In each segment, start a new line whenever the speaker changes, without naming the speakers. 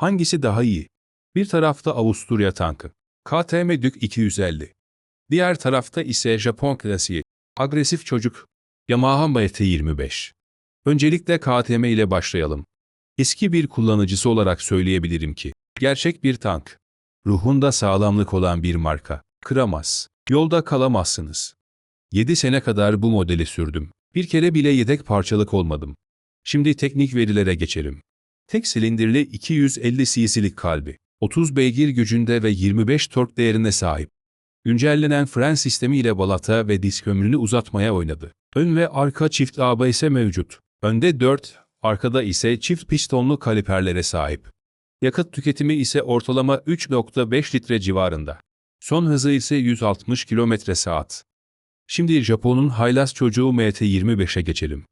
Hangisi daha iyi? Bir tarafta Avusturya tankı. KTM Dük 250. Diğer tarafta ise Japon klasiği. Agresif çocuk. Yamaha MT-25. Öncelikle KTM ile başlayalım. Eski bir kullanıcısı olarak söyleyebilirim ki, gerçek bir tank. Ruhunda sağlamlık olan bir marka. Kıramaz. Yolda kalamazsınız. 7 sene kadar bu modeli sürdüm. Bir kere bile yedek parçalık olmadım. Şimdi teknik verilere geçelim. Tek silindirli 250 cc'lik kalbi, 30 beygir gücünde ve 25 tork değerine sahip. Güncellenen fren sistemi ile balata ve disk ömrünü uzatmaya oynadı. Ön ve arka çift ABS mevcut. Önde 4, arkada ise çift pistonlu kaliperlere sahip. Yakıt tüketimi ise ortalama 3.5 litre civarında. Son hızı ise 160 km saat. Şimdi Japon'un haylaz çocuğu MT-25'e geçelim.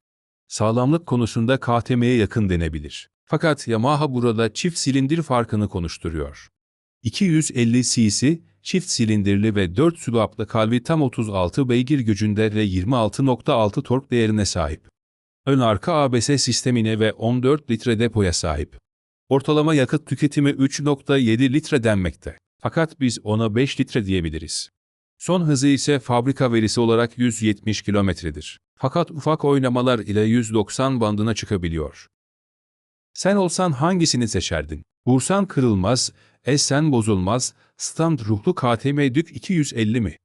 Sağlamlık konusunda KTM'ye yakın denebilir. Fakat Yamaha burada çift silindir farkını konuşturuyor. 250 cc, çift silindirli ve 4 sübaplı kalbi tam 36 beygir gücünde ve 26.6 tork değerine sahip. Ön arka ABS sistemine ve 14 litre depoya sahip. Ortalama yakıt tüketimi 3.7 litre denmekte. Fakat biz ona 5 litre diyebiliriz. Son hızı ise fabrika verisi olarak 170 kilometredir. Fakat ufak oynamalar ile 190 bandına çıkabiliyor. Sen olsan hangisini seçerdin? Vursan kırılmaz, essen bozulmaz, stand ruhlu KTM Dük 250 mi?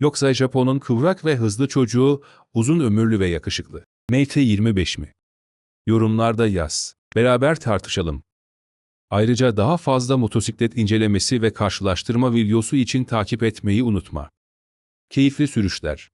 Yoksa Japon'un kıvrak ve hızlı çocuğu, uzun ömürlü ve yakışıklı. Mate 25 mi? Yorumlarda yaz. Beraber tartışalım. Ayrıca daha fazla motosiklet incelemesi ve karşılaştırma videosu için takip etmeyi unutma. Keyifli sürüşler.